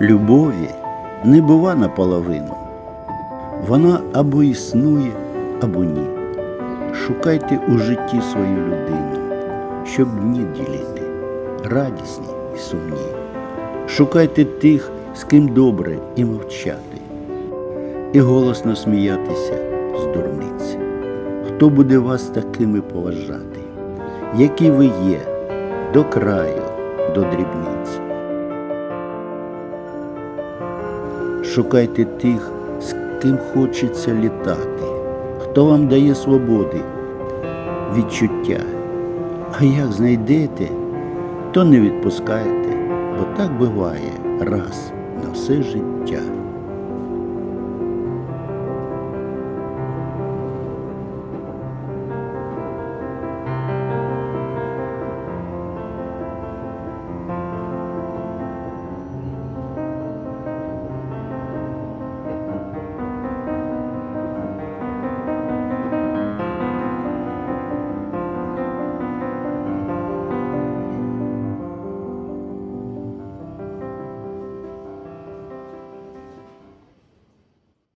Любові не бува наполовину. Вона або існує, або ні. Шукайте у житті свою людину, щоб дні ділити, радісні і сумні. Шукайте тих, з ким добре і мовчати, і голосно сміятися з дурниць. Хто буде вас такими поважати, які ви є, до краю, до дрібниць. Шукайте тих, з ким хочеться літати, хто вам дає свободи, відчуття. А як знайдете, то не відпускайте, бо так буває раз на все життя.